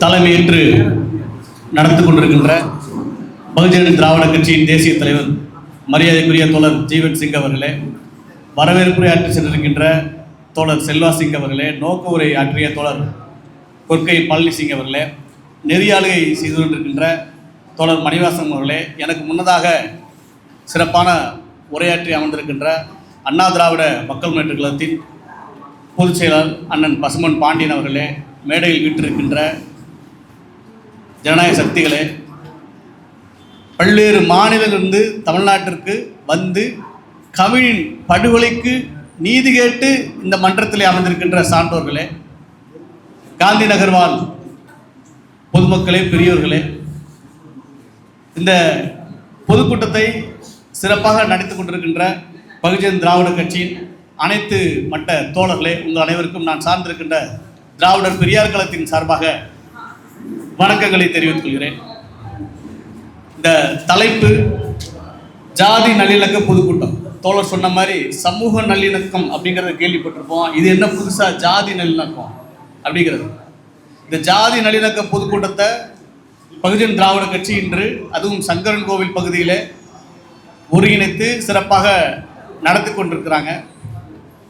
தலைமையேற்று நடந்து கொண்டிருக்கின்ற பகுஜன திராவிட கட்சியின் தேசிய தலைவர் மரியாதைக்குரிய தோழர் ஜீவன் சிங் அவர்களே வரவேற்புரையாற்றி சென்றிருக்கின்ற தோழர் செல்வா சிங் அவர்களே நோக்க உரை ஆற்றிய தோழர் கொற்கை பழனி சிங் அவர்களே நெறியாளுகை செய்து கொண்டிருக்கின்ற தோழர் மணிவாசன் அவர்களே எனக்கு முன்னதாக சிறப்பான உரையாற்றி அமர்ந்திருக்கின்ற அண்ணா திராவிட மக்கள் முன்னேற்ற கழகத்தின் பொதுச் செயலாளர் அண்ணன் பசுமன் பாண்டியன் அவர்களே மேடையில் வீட்டிருக்கின்ற ஜனநாயக சக்திகளே பல்வேறு மாநிலங்களிலிருந்து தமிழ்நாட்டிற்கு வந்து கவினின் படுகொலைக்கு நீதி கேட்டு இந்த மன்றத்தில் அமர்ந்திருக்கின்ற சான்றோர்களே காந்தி நகர் வாழ் பொதுமக்களே பெரியோர்களே இந்த பொதுக்கூட்டத்தை சிறப்பாக நடத்தி கொண்டிருக்கின்ற பகுஜன் திராவிட கட்சியின் அனைத்து மட்ட தோழர்களே உங்கள் அனைவருக்கும் நான் சார்ந்திருக்கின்ற திராவிடர் பெரியார் கழகத்தின் சார்பாக வணக்கங்களை தெரிவித்துக் கொள்கிறேன். இந்த தலைப்பு ஜாதி நல்லிணக்க பொதுக்கூட்டம். தோழர் சொன்ன மாதிரி சமூக நல்லிணக்கம் அப்படிங்கிறத கேள்விப்பட்டிருப்போம். இது என்ன புதுசா? ஜாதி நல்லிணக்கம் அப்படிங்கிறது. இந்த ஜாதி நல்லிணக்க பொதுக்கூட்டத்தை பகுஜன் திராவிட கட்சி இன்று அதுவும் சங்கரன் கோவில் பகுதியில் ஒருங்கிணைத்து சிறப்பாக நடத்தி கொண்டிருக்கிறாங்க.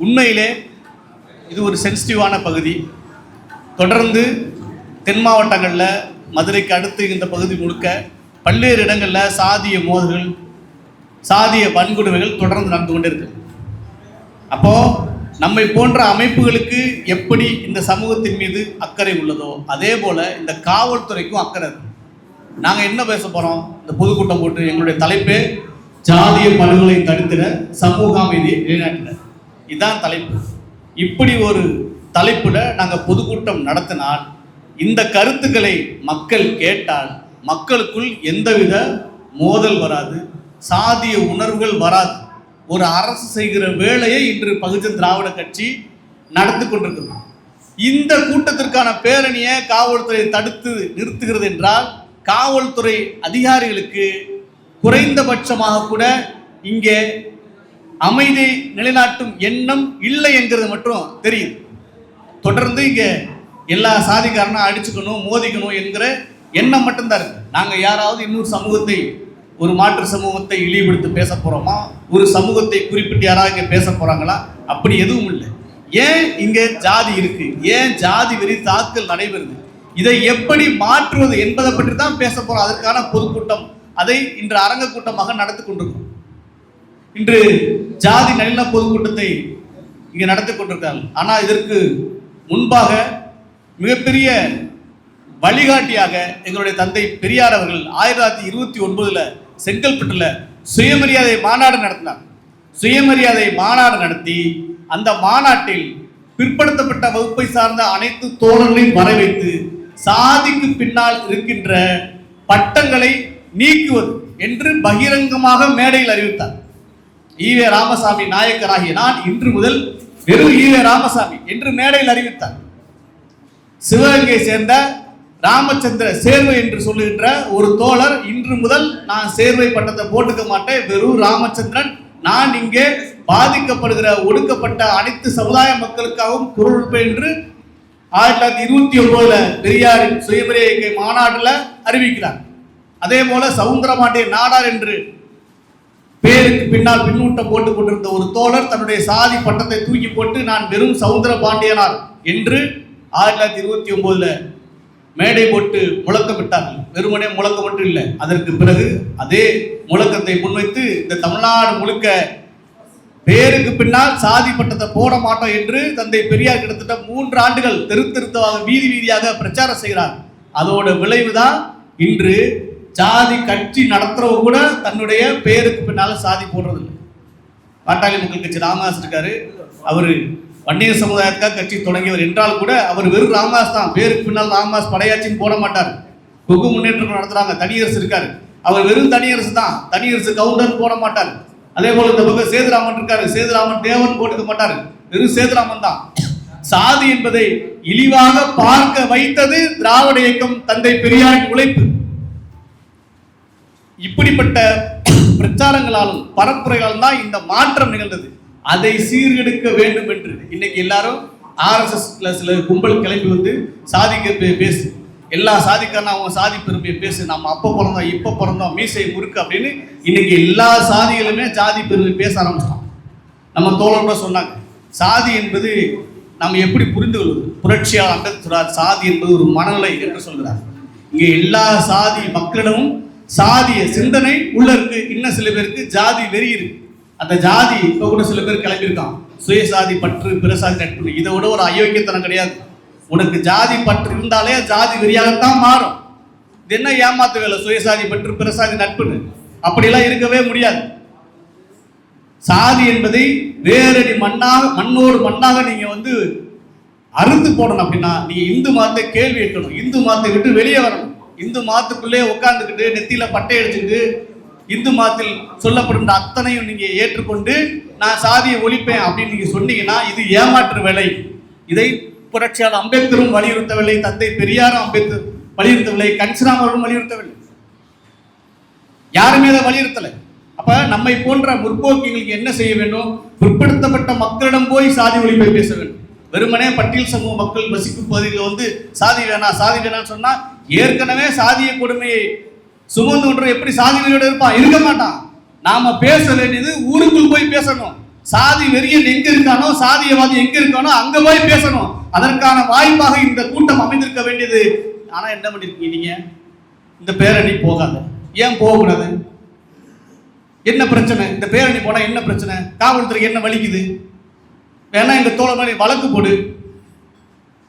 உண்மையிலே இது ஒரு சென்சிட்டிவான பகுதி. தொடர்ந்து தென் மாவட்டங்களில் மதுரைக்கு அடுத்து இந்த பகுதி முழுக்க பல்வேறு இடங்களில் சாதிய மோதல்கள் சாதிய வன்கொடுமைகள் தொடர்ந்து நடந்து கொண்டே இருக்கு அப்போ நம்மை போன்ற அமைப்புகளுக்கு எப்படி இந்த சமூகத்தின் மீது அக்கறை உள்ளதோ அதே போல இந்த காவல்துறைக்கும் அக்கறை இருக்கு. நாங்கள் என்ன பேச போறோம்? இந்த பொதுக்கூட்டம் போட்டு எங்களுடைய தலைப்பே ஜாதிய படுகொலை தடுத்திட சமூக அமைதியை நிலைநாட்டின இதுதான் தலைப்பு. இப்படி ஒரு தலைப்புல நாங்கள் பொதுக்கூட்டம் நடத்தினால் இந்த கருத்துக்களை மக்கள் கேட்டால் மக்களுக்குள் எந்தவித மோதல் வராது சாதிய உணர்வுகள் வராது. ஒரு அரசு செய்கிற வேலையை இன்று பகுஜன் திராவிட கட்சி நடத்தி கொண்டிருக்கிறது. இந்த கூட்டத்திற்கான பேரணியை காவல்துறை தடுத்து நிறுத்துகிறது என்றால் காவல்துறை அதிகாரிகளுக்கு குறைந்தபட்சமாக கூட இங்கே அமைதி நிலைநாட்டும் எண்ணம் இல்லை என்கிறது மட்டும் தெரியுது. தொடர்ந்து இங்கே எல்லா சாதிக்காரனும் அடிச்சுக்கணும் மோதிக்கணும் என்கிற எண்ணம் மட்டும்தான் இருக்கு. நாங்கள் யாராவது இன்னொரு சமூகத்தை ஒரு மாற்று சமூகத்தை இழிவுபடுத்தி பேச போகிறோமா ஒரு சமூகத்தை குறிப்பிட்டு யாராவது இங்கே பேச போகிறாங்களா அப்படி எதுவும் இல்லை. ஏன் இங்கே ஜாதி இருக்கு? ஏன் ஜாதி வெறி தாக்கல் நடைபெறுது? இதை எப்படி மாற்றுவது என்பதை பற்றி தான் பேச போகிறோம் அதற்கான பொதுக்கூட்டம் அதை இன்று அரங்க கூட்டமாக நடத்தி கொண்டிருக்கும். இன்று ஜாதி நல்ல பொதுக்கூட்டத்தை இங்கே நடத்தி கொண்டிருக்காங்க. ஆனால் இதற்கு முன்பாக மிகப்பெரிய வழிகாட்டியாக எங்களுடைய தந்தை பெரியார் அவர்கள் ஆயிரத்தி தொள்ளாயிரத்தி இருபத்தி ஒன்பதுல செங்கல்பட்டுல சுயமரியாதை மாநாடு நடத்தினார். சுயமரியாதை மாநாடு நடத்தி அந்த மாநாட்டில் பிற்படுத்தப்பட்ட வகுப்பை சார்ந்த அனைத்து தோழர்களையும் வரவைத்து சாதிக்கு பின்னால் இருக்கின்ற பட்டங்களை நீக்குவது என்று பகிரங்கமாக மேடையில் அறிவித்தார். ஈவே ராமசாமி நாயக்கராகிய நான் இன்று முதல் வெறும் ஈவே ராமசாமி என்று மேடையில் அறிவித்தார். சிவகங்கையை சேர்ந்த ராமச்சந்திர சேர்வை என்று சொல்லுகின்ற ஒரு தோழர் இன்று முதல் நான் சேர்வை பட்டத்தை போட்டுக்க மாட்டேன். வெறும் ராமச்சந்திரன். நான் இங்கே பாதிக்கப்படுகிற ஒடுக்கப்பட்ட அனைத்து சமுதாய மக்களுக்காகவும் குரல் கொடுப்பேன் என்று ஆயிரத்தி தொள்ளாயிரத்தி இருபத்தி ஒன்பதுல பெரியாரின் சுயமரியாதை மாநாட்டில் அறிவிக்கிறார். அதே போல சவுந்தரமாண்டிய நாடார் என்று பேருக்கு பின்னால் பின்னூட்டம் போட்டுக் கொண்டிருந்த ஒரு தோழர் தன்னுடைய சாதி பட்டத்தை தூக்கி போட்டு நான் வெறும் சவுந்தர பாண்டியனார் என்று ஆயிரத்தி தொள்ளாயிரத்தி இருபத்தி ஒன்பதுல மேடை போட்டு முழக்கமிட்டார்கள். வெறுமனே முழக்கம் மட்டும் இல்லை. அதற்கு பிறகு அதே முழக்கத்தை முன்வைத்து இந்த தமிழ்நாடு முழுக்க பேருக்கு பின்னால் சாதி பட்டத்தை போட மாட்டோம் என்று தந்தை பெரியார் கிட்டத்தட்ட மூன்று ஆண்டுகள் தெரு திருத்தமாக வீதி வீதியாக பிரச்சாரம் செய்கிறார். அதோட விளைவுதான் இன்று சாதி கட்சி நடத்துறவங்க கூட தன்னுடைய பேருக்கு பின்னால சாதி போடுறதில்லை. பாட்டாளி மக்கள் கட்சி ராமதாஸ் இருக்காரு. அவர் வன்னியர் சமுதாயத்துக்காக கட்சி தொடங்கியவர் என்றால் கூட அவர் வெறும் ராமதாஸ் தான். பேருக்கு பின்னால் ராமதாஸ் படையாச்சின்னு போட மாட்டார். கொகு முன்னேற்றம் நடத்துறாங்க. தனியரசு இருக்காரு. அவர் வெறும் தனியரசு தான். தனியரசு கவுண்டர் போட மாட்டார். அதே போல இந்த பக்கம் சேதுராமன் இருக்காரு. சேதுராமன் தேவன் போட்டுக்க மாட்டார். வெறும் சேதுராமன் தான். சாதி என்பதை இழிவாக பார்க்க வைத்தது திராவிட இயக்கம் தந்தை பெரியாரின் உழைப்பு. இப்படிப்பட்ட பிரச்சாரங்களாலும் பரப்புரைகளால் தான் இந்த மாற்றம் நிகழ்ந்தது. அதை சீர்கெடுக்க வேண்டும் என்று. இன்னைக்கு எல்லாரும் ஆர்எஸ்எஸ்ல சில கும்பல் கிளம்பி வந்து சாதிக்க பேசு. எல்லா சாதிக்காரனும் அவங்க சாதி பெருமையை பேசு. நம்ம அப்போ பிறந்தோம் இப்போ பிறந்தோம் மீசை முறுக்கு அப்படின்னு இன்னைக்கு எல்லா சாதிகளுமே ஜாதி பெருமை பேச ஆரம்பிச்சிட்டோம் நம்ம தோழர் கூட சொன்னாங்க சாதி என்பது நம்ம எப்படி புரிந்து கொள்வது? புரட்சியாளர் அம்பேத்கர் சாதி என்பது ஒரு மனநிலை என்று சொல்கிறார். இங்கே எல்லா சாதி மக்களிடமும் சாதிய சிந்தனை உள்ள இருக்கு இன்னும் சில பேருக்கு ஜாதி வெறி இருக்கு. அந்த ஜாதி இப்போ கூட சில பேர் கிளம்பியிருக்கான் சுயசாதி பற்று பிறசாதி நட்பு இதை விட ஒரு அயோக்கியத்தனம் கிடையாது. உனக்கு ஜாதி பற்று இருந்தாலே ஜாதி வெறியாகத்தான் மாறும். இது என்ன ஏமாத்து வேலை? சுயசாதி பற்று பிறசாதி நட்புன்னு. அப்படியெல்லாம் இருக்கவே முடியாது. சாதி என்பதை வேறடி மண்ணாக மண்ணோடு மண்ணாக நீங்க வந்து அறுத்து போடணும் அப்படின்னா நீங்க இந்து மதத்தை கேள்வி கேட்கணும் இந்து மதத்தை விட்டு வெளியே வரணும். இந்து மதத்துக்குள்ளே உட்காந்துக்கிட்டு நெத்தியில பட்டை அடிச்சுட்டு இந்து மதத்தில் சொல்லப்படுகின்ற அத்தனையும் நீங்க ஏற்றுக்கொண்டு நான் சாதியை ஒழிப்பேன் அப்படின்னு நீங்க சொன்னீங்கன்னா இது ஏமாற்று வேலை. இதை புரட்சியாளர் அம்பேத்கரும் வலியுறுத்தவில்லை தந்தை பெரியாரும் அம்பேத்கர் வலியுறுத்தவில்லை கன்சிராம் அவர்களும் வலியுறுத்தவில்லை. யாருமே அதை வலியுறுத்தலை. அப்ப நம்மை போன்ற முற்போக்கிகளுக்கு என்ன செய்ய வேண்டும்? பிற்படுத்தப்பட்ட மக்களிடம் போய் சாதி ஒழிப்பை பேச வேண்டும். வெறுமனே பட்டியல் சமூக மக்கள் வசிக்கும் பகுதியில் வந்து சாதி வேணாம் சாதி வேணாம்னு சொன்னா ஏற்கனவே சாதிய கொடுமையை சுமந்து கொண்டு எப்படி சாதி வெறியோட இருப்பான் இருக்க மாட்டான். நாம பேச வேண்டியது ஊருக்குள் போய் பேசணும். சாதி வெறியன் எங்க இருக்கானோ சாதியவாதி எங்க இருக்கானோ அங்க போய் பேசணும். அதற்கான வாய்ப்பாக இந்த கூட்டம் அமைந்திருக்க வேண்டியது. ஆனா என்ன பண்ணிருக்கீங்க நீங்க? இந்த பேரணி போகாத. ஏன் போகக்கூடாது? என்ன பிரச்சனை? இந்த பேரணி போனா என்ன பிரச்சனை? காவல்துறைக்கு என்ன வலிக்குது? வேணா இந்த தோழர் மாதிரி வழக்கு போடு.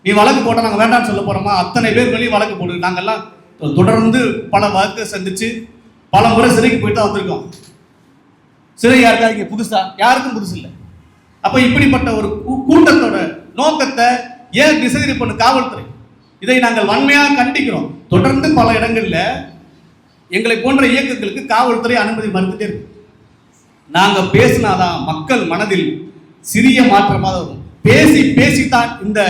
நீ வழக்கு போட்டா நாங்க வேண்டாம்னு சொல்ல போறோமா? அத்தனை பேர் மேலேயும் வழக்கு போடு. நாங்கெல்லாம் தொடர்ந்து பல வழக்கை சந்திச்சு பல முறை சிறைக்கு போயிட்டு தான் வந்திருக்கோம். சிறை யாருக்கா இங்க புதுசா? யாருக்கும் புதுசு இல்லை. அப்ப இப்படிப்பட்ட ஒரு கூட்டத்தோட நோக்கத்தை ஏன் திசை பண்ணு காவல்துறை? இதை நாங்கள் வன்மையாக கண்டிக்கிறோம். தொடர்ந்து பல இடங்களில் எங்களை போன்ற இயக்கங்களுக்கு காவல்துறை அனுமதி மறுத்துட்டே இருக்கு. நாங்க பேசினாதான் மக்கள் மனதில் சிறிய மாற்றமாக வரும். பேசி பேசித்தான் இந்த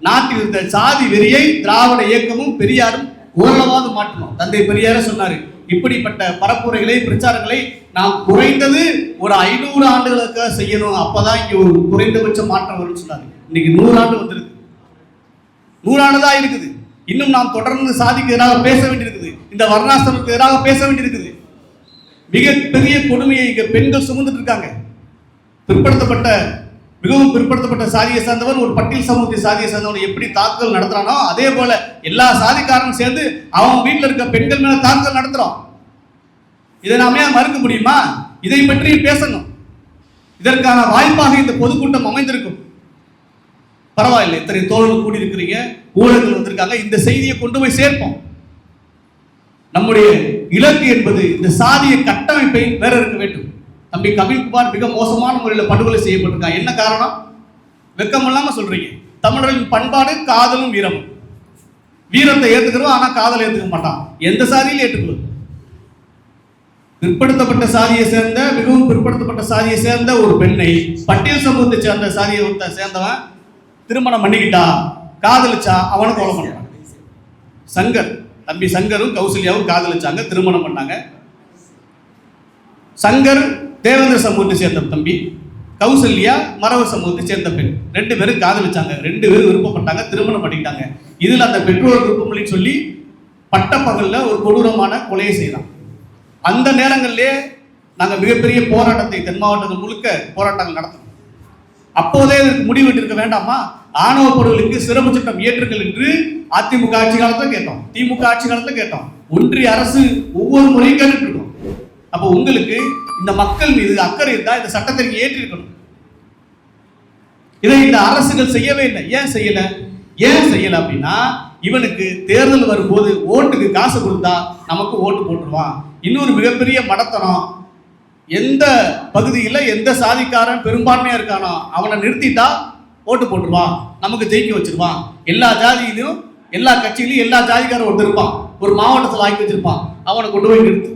நாட்டில் இருந்த சாதி வெறியை திராவிட இயக்கமும் பெரியாரும் ஓரளவாவது மாற்றணும். தந்தை பெரியார சொன்னாரு இப்படிப்பட்ட பரப்புரைகளை பிரச்சாரங்களை நாம் குறைந்தது ஒரு ஐநூறு ஆண்டுகளுக்கு செய்யணும். அப்பதான் இங்க ஒரு குறைந்தபட்ச மாற்றம் வரும்னு சொன்னாரு. இன்னைக்கு நூறு ஆண்டு வந்திருக்கு. நூறாண்டுதான் இருக்குது. இன்னும் நாம் தொடர்ந்து சாதிக்கு எதிராக பேச வேண்டியிருக்குது. இந்த வர்ணாசிரமத்துக்கு எதிராக பேச வேண்டியிருக்குது. மிக பெரிய கொடுமையை இங்க பெண்கள் சுமந்துட்டு இருக்காங்க. பிற்படுத்தப்பட்ட மிகவும் பிற்படுத்தப்பட்ட சாதியை சார்ந்தவன் ஒரு பட்டியல் சமூகத்தை சாதியை சார்ந்தவன் எப்படி தாக்குதல் நடத்துறானோ அதே போல எல்லா சாதிக்காரனும் சேர்ந்து அவன் வீட்டில் இருக்க பெண்கள் மேல தாக்குதல் நடத்துறோம். இதை நாம ஏன் மறுக்க முடியுமா? இதை பற்றி பேசணும். இதற்கான வாய்ப்பாக இந்த பொதுக்கூட்டம் அமைந்திருக்கும். பரவாயில்லை இத்தனை தோழர்கள் கூடி இருக்கிறீங்க ஊழல்கள் வந்திருக்காங்க. இந்த செய்தியை கொண்டு போய் சேர்ப்போம். நம்முடைய இலக்கு என்பது இந்த சாதிய கட்டமைப்பை வேற இருக்க வேண்டும். தம்பி கபில்குமார் மிக மோசமான முறையில் படுகொலை செய்யப்பட்டிருக்கான் என்ன காரணம்? வெக்கம் இல்லாம சொல்றீங்க. தமிழர்களின் பண்பாடு காதலும் வீரமும் வீரத்தை ஏத்துக்கிறோம் ஆனா காதலை ஏத்துக்க மாட்டான். எந்த சாதியிலும் ஏற்றுக்கொள்ளும் பிற்படுத்தப்பட்ட சாதியை சேர்ந்த மிகவும் பிற்படுத்தப்பட்ட சாதியை சேர்ந்த ஒரு பெண்ணை பட்டியல் சமூகத்தை சேர்ந்த சாதியை ஒருத்தன் சேர்ந்தவன் திருமணம் பண்ணிக்கிட்டா காதலிச்சா அவனை கொலை பண்ணான் சங்கர் தம்பி சங்கரும் கௌசல்யாவும் காதலிச்சாங்க திருமணம் பண்ணாங்க. சங்கர் தேவேந்திர சமூகத்தை சேர்ந்த தம்பி கௌசல்யா மரவ சமூகத்தை சேர்ந்த பெண். ரெண்டு பேரும் காதலிச்சாங்க ரெண்டு பேரும் விருப்பப்பட்டாங்க திருமணம் பண்ணிக்கிட்டாங்க. இதில் அந்த பெற்றோர் விருப்பமில்லைன்னு சொல்லி பட்டப்பகல்ல ஒரு கொடூரமான கொலையை செய்யலாம் அந்த நேரங்களிலே நாங்கள் மிகப்பெரிய போராட்டத்தை தென் மாவட்டங்கள் முழுக்க போராட்டங்கள் நடத்தணும். அப்போதே இதற்கு முடிவெட்டிருக்க வேண்டாமா? ஆணவ பொருளுக்கு சிறப்பு சட்டம் இயற்றுங்கள் என்று அதிமுக ஆட்சி காலத்தில் கேட்டோம். திமுக ஆட்சி காலத்தில் கேட்டோம். ஒன்றிய அரசு ஒவ்வொரு முறையும் கேட்டுட்டு இருக்கோம். அப்போ உங்களுக்கு இந்த மக்கள் மீது அக்கறை இருந்தால் இந்த சட்டத்தை ஏற்றிருக்கணும். இதை இந்த அரசுகள் செய்யவே இல்லை. ஏன் செய்யலை? ஏன் செய்யலை அப்படின்னா இவனுக்கு தேர்தல் வரும்போது ஓட்டுக்கு காசு கொடுத்தா நமக்கு ஓட்டு போட்டுருவான். இன்னொரு மிகப்பெரிய மடத்தனம் எந்த பகுதியில் எந்த சாதிக்காரன் பெரும்பான்மையாக இருக்கானோ அவனை நிறுத்திட்டா ஓட்டு போட்டுருவான். நமக்கு ஜெயிக்க வச்சிருவான். எல்லா ஜாதியிலையும் எல்லா கட்சியிலையும் எல்லா ஜாதிக்காரன் ஒருத்தர் இருப்பான். ஒரு மாவட்டத்தில் ஆக்கி வச்சிருப்பான். அவனை கொண்டு போய் நிறுத்து.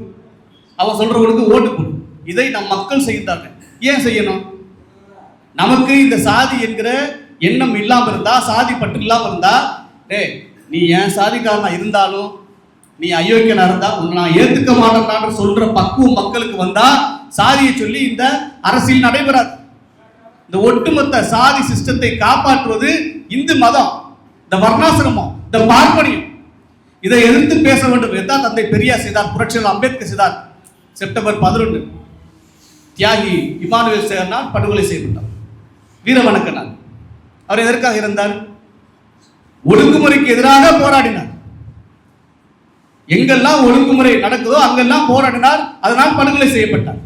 அவன் சொல்றவனுக்கு ஓட்டு போடு. இதை நம் மக்கள் செய்தாங்க. ஏன் செய்யணும்? நமக்கு இந்த சாதி என்கிற எண்ணம் இல்லாமல் இருந்தா சாதி பற்று இல்லாமல் இருந்தா டேய் நீ ஏன் சாதிக்காரனா இருந்தாலும் நீ அயோக்கியனா இருந்தா உன்னை நான் ஏத்துக்க மாட்டேன்டான்னு சொல்ற பக்குவம் மக்களுக்கு வந்தா சாதியை சொல்லி இந்த அரசியல் நடைபெறாது. இந்த ஒட்டுமொத்த சாதி சிஸ்டத்தை காப்பாற்றுவது இந்து மதம் இந்த வர்ணாசிரமம் இந்த பார்ப்பனியம். இதை எதிர்த்து பேச வேண்டும். என்றால் தந்தை பெரியார் செய்தார் புரட்சியாளர் அம்பேத்கர் செய்தார். செப்டம்பர் பதினொன்று தியாகி இமானுவேல் சேகர்னால் படுகொலை செய்யப்பட்டார் வீரவணக்கனார் அவர் எதற்காக இருந்தார் ஒடுக்குமுறைக்கு எதிராக போராடினார். எங்கெல்லாம் ஒடுக்குமுறை நடக்குதோ அங்கெல்லாம் போராடினார் அதனால் படுகொலை செய்யப்பட்டார்.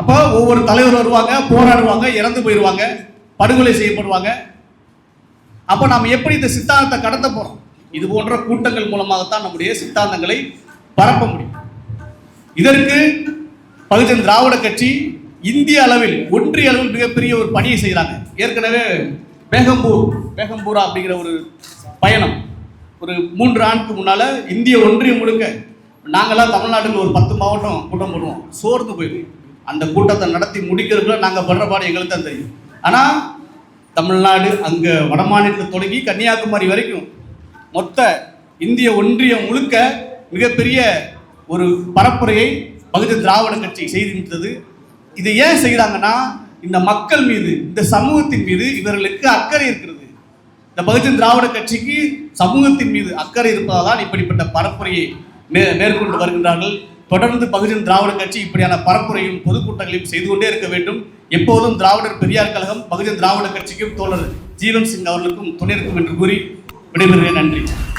அப்போ ஒவ்வொரு தலைவர் வருவாங்க போராடுவாங்க இறந்து போயிடுவாங்க படுகொலை செய்யப்படுவாங்க. அப்போ நாம் எப்படி இந்த சித்தாந்தத்தை கடத்த போறோம்? இது போன்ற கூட்டங்கள் மூலமாகத்தான் நம்முடைய சித்தாந்தங்களை பரப்ப முடியும். இதற்கு பகுஜன் திராவிட கட்சி இந்திய அளவில் ஒன்றிய அளவில் மிகப்பெரிய ஒரு பணியை செய்கிறாங்க. ஏற்கனவே பேகம்பூர் பேகம்பூரா அப்படிங்கிற ஒரு பயணம். ஒரு மூன்று ஆண்டுக்கு முன்னால் இந்திய ஒன்றியம் முழுக்க நாங்களாம் தமிழ்நாட்டில் ஒரு பத்து மாவட்டம் கூட்டம் போடுவோம். சோர்ந்து போயிடுவோம் அந்த கூட்டத்தை நடத்தி முடிக்கிறதுக்குள்ள நாங்கள் படுற பாடு எங்களுக்கு தான் தெரியும். ஆனால் தமிழ்நாடு அங்கே வடமாநிலத்தில் தொடங்கி கன்னியாகுமரி வரைக்கும் மொத்த இந்திய ஒன்றியம் முழுக்க மிகப்பெரிய ஒரு பரப்புரையை பகுஜன் திராவிட கட்சி செய்திருந்தது இதை ஏன் செய்கிறாங்கன்னா இந்த மக்கள் மீது இந்த சமூகத்தின் மீது இவர்களுக்கு அக்கறை இருக்கிறது. இந்த பகுஜன் திராவிட கட்சிக்கு சமூகத்தின் மீது அக்கறை இருப்பதால் தான் இப்படிப்பட்ட பரப்புரையை மே மேற்கொண்டு வருகின்றார்கள். தொடர்ந்து பகுஜன் திராவிட கட்சி இப்படியான பரப்புரையும் பொதுக்கூட்டங்களையும் செய்து கொண்டே இருக்க வேண்டும். எப்போதும் திராவிடர் பெரியார் கழகம் பகுஜன் திராவிட கட்சிக்கும் தோழர் ஜீவன் சிங் அவர்களுக்கும் துணை இருக்கும் என்று கூறி விடைபெறுகிறேன். நன்றி.